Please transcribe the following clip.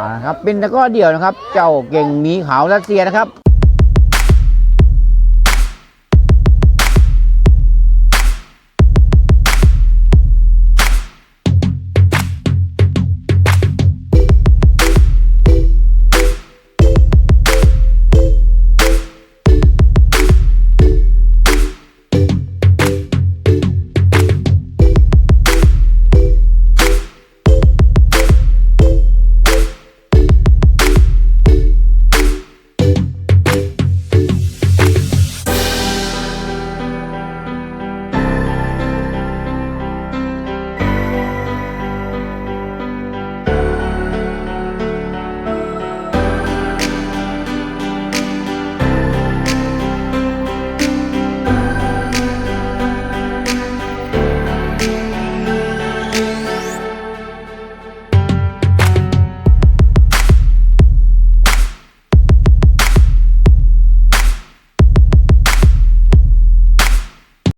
อ่าครับเป็นตะกร้อเดี่ยวนะครับ เจ้าเก่งหมีขาวรัสเซียนะครับ